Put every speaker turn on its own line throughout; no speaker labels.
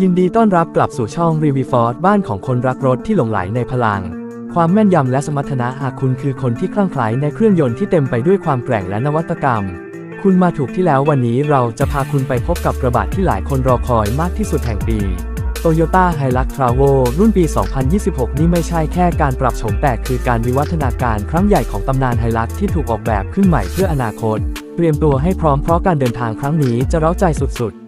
ยินดีต้อนรับกลับสู่ช่องรีวิฟอร์ดบ้านของคนรักรถที่หลงไหลในพลัง ความแม่นยำและสมรรถนะหากคุณคือคนที่คลั่งไคล้ในเครื่องยนต์ที่เต็มไปด้วยความแกร่งและนวัตกรรม คุณมาถูกที่แล้ววันนี้เราจะพาคุณไปพบกับกระบะที่หลายคนรอคอยมากที่สุดแห่งปี Toyota Hilux Travo รุ่นปี 2026 นี่ไม่ใช่แค่การปรับโฉมแต่คือการวิวัฒนาการครั้งใหญ่ของตำนานไฮลักที่ถูกออกแบบขึ้นใหม่เพื่ออนาคต เตรียมตัวให้พร้อมเพราะการเดินทางครั้งนี้จะเร้าใจสุดๆ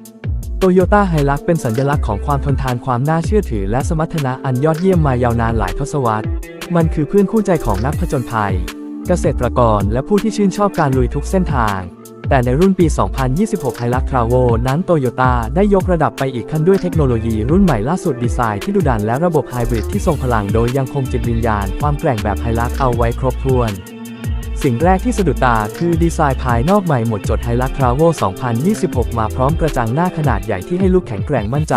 โตโยต้าไฮลักเป็นสัญลักษณ์ของความทนทานความน่าเชื่อถือและสมรรถนะอันยอดเยี่ยมมายาวนานหลายทศวรรษ มันคือเพื่อนคู่ใจของนักผจญภัย เกษตรกรและผู้ที่ชื่นชอบการลุยทุกเส้นทาง แต่ในรุ่นปี 2026 h i l u x Travo นั้นโตโยต้าได้ยกระดับไปอีกขั้นด้วยเทคโนโลยีรุ่นใหม่ล่าสุดดีไซน์ที่ดุดันและระบบไฮบริดที่ทรงพลังโดยยังคงจิตวิญญาณความแกร่งแบบไฮลักเอาไว้ครบถ้วน สิ่งแรกที่สะดุดตาคือดีไซน์ภายนอกใหม่หมดจด h i l u x Travo 2026 มาพร้อมกระจังหน้าขนาดใหญ่ที่ให้ลูกแข็งแกร่งมั่นใจ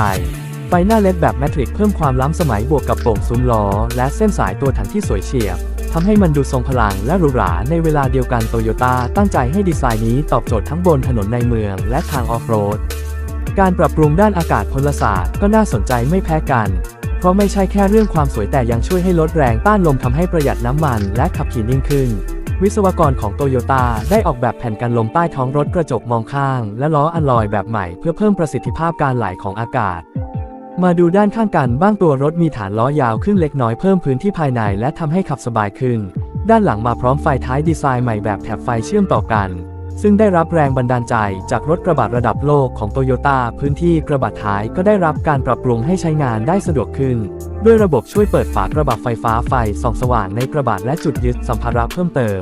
ไฟหน้าเลดแบบแมทริกเพิ่มความล้ำสมัยบวกกับโป่งซุ้มล้อ และเส้นสายตัวถังที่สวยเฉียบทำให้มันดูทรงพลังและหรูหราในเวลาเดียวกันโตโยต้าตั้งใจให้ดีไซน์นี้ตอบโจทย์ทั้งบนถนนในเมืองและทางออฟโรด การปรับปรุงด้านอากาศพลศาสตร์ก็น่าสนใจไม่แพ้กันเพราะไม่ใช่แค่เรื่องความสวยแต่ยังช่วยให้ลดแรงต้านลมทำให้ประหยัดน้ำมันและขับขี่นิ่งขึ้น วิศวกรของโตโยต้าได้ออกแบบแผ่นกันลมใต้ท้องรถกระจกมองข้าง และล้ออัลลอยแบบใหม่เพื่อเพิ่มประสิทธิภาพการไหลของอากาศ มาดูด้านข้างกันบ้างตัวรถมีฐานล้อยาวขึ้นเล็กน้อยเพิ่มพื้นที่ภายในและทำให้ขับสบายขึ้น ด้านหลังมาพร้อมไฟท้ายดีไซน์ใหม่แบบแถบไฟเชื่อมต่อกัน ซึ่งได้รับแรงบันดาลใจจากรถกระบะระดับโลกของโตโยต้าพื้นที่กระบะท้ายก็ได้รับการปรับปรุงให้ใช้งานได้สะดวกขึ้น ด้วยระบบช่วยเปิดฝากระบะไฟฟ้าไฟส่องสว่างในกระบะและจุดยึดสัมภาระเพิ่มเติม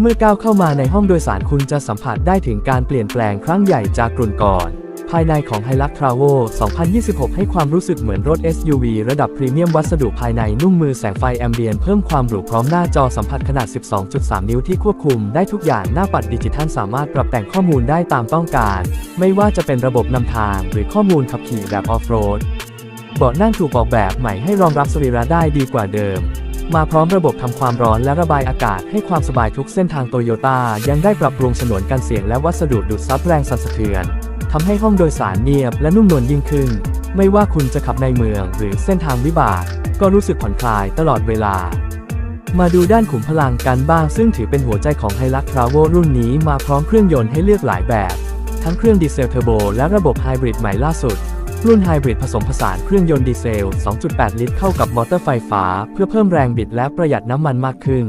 เมื่อก้าวเข้ามาในห้องโดยสารคุณจะสัมผัสได้ถึงการเปลี่ยนแปลงครั้งใหญ่จากกลุ่นก่อน ภายในของ Hilux Travo 2026 ให้ความรู้สึกเหมือนรถ SUV ระดับพรีเมียมวัสดุภายในนุ่มมือแสงไฟแอมเบียนเพิ่มความหรูพร้อมหน้าจอสัมผัสขนาด 12.3 นิ้วที่ควบคุมได้ทุกอย่างหน้าปัดดิจิทัลสามารถปรับแต่งข้อมูลได้ตามต้องการ ไม่ว่าจะเป็นระบบนำทางหรือข้อมูลขับขี่แบบออฟโรด เบาะนั่งถูกออกแบบใหม่ให้รองรับสรีระได้ดีกว่าเดิม มาพร้อมระบบทำความร้อนและระบายอากาศให้ความสบายทุกเส้นทางโตโยต้ายังได้ปรับปรุงฉนวนกันเสียงและวัสดุดูดซับแรงสั่นสะเทือนทำให้ห้องโดยสารเนียบและนุ่มนวลยิ่งขึ้น ไม่ว่าคุณจะขับในเมืองหรือเส้นทางวิบากก็รู้สึกผ่อนคลายตลอดเวลา มาดูด้านขุมพลังกันบ้างซึ่งถือเป็นหัวใจของ Hilux Travo รุ่นนี้มาพร้อมเครื่องยนต์ให้เลือกหลายแบบ ทั้งเครื่องดีเซลเทอร์โบและระบบไฮบริดใหม่ล่าสุด รุ่นไฮบริดผสมผสานเครื่องยนต์ดีเซล 2.8 ลิตรเข้ากับมอเตอร์ไฟฟ้า เพื่อเพิ่มแรงบิดและประหยัดน้ำมันมากขึ้น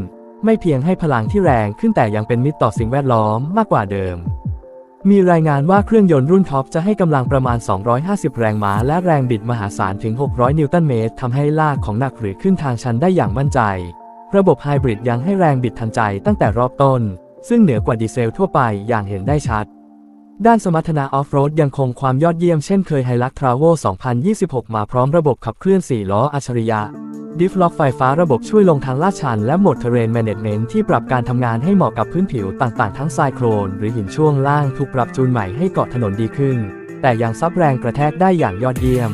ไม่เพียงให้พลังที่แรงขึ้นแต่ยังเป็นมิตรต่อสิ่งแวดล้อมมากกว่าเดิม มีรายงานว่าเครื่องยนต์รุ่นท็อปจะให้กำลังประมาณ 250 แรงม้า และแรงบิดมหาศาลถึง 600 นิวตันเมตรทำให้ลากของหนักหรือขึ้นทางชันได้อย่างมั่นใจ ระบบไฮบริดยังให้แรงบิดทันใจตั้งแต่รอบต้น ซึ่งเหนือกว่าดีเซลทั่วไปอย่างเห็นได้ชัด ด้านสมรรถนะออฟโรดยังคงความยอดเยี่ยมเช่นเคย Hilux Travo 2026 มาพร้อมระบบขับเคลื่อน 4 ล้ออัจฉริยะ ดิฟล็อกไฟฟ้าระบบช่วยลงทางลาดชันและโหมดเทเรนแมเนจเมนที่ปรับการทำงานให้เหมาะกับพื้นผิวต่างๆ ทั้งทรายโครน หรือหินช่วงล่างถูกปรับจูนใหม่ให้เกาะถนนดีขึ้น แต่ยังซับแรงกระแทกได้อย่างยอดเยี่ยม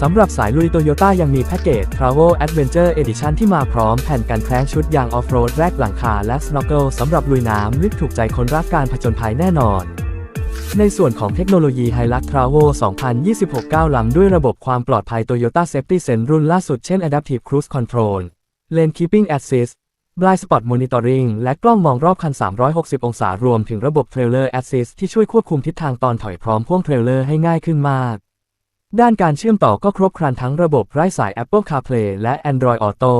สำหรับสายลุยโตโยต้ายังมีแพ็กเกจ Travel Adventure Edition ที่มาพร้อมแผ่นกันแคร้งชุดยางออฟโรดแรกหลังคาและ Snorkel สำหรับลุยน้ำลึกถูกใจคนรักการผจญภัยแน่นอน ในส่วนของเทคโนโลยี Hilux Travo 2026ก้าวล้ำด้วยระบบความปลอดภัย Toyota Safety Sense รุ่นล่าสุดเช่น Adaptive Cruise Control Lane Keeping Assist Blind Spot Monitoring และกล้องมองรอบคัน 360 องศารวมถึงระบบ Trailer Assist ที่ช่วยควบคุมทิศทางตอนถอยพร้อมพ่วงเทรลเลอร์ให้ง่ายขึ้นมาก ด้านการเชื่อมต่อก็ครบครันทั้งระบบไร้สาย Apple CarPlay และ Android Auto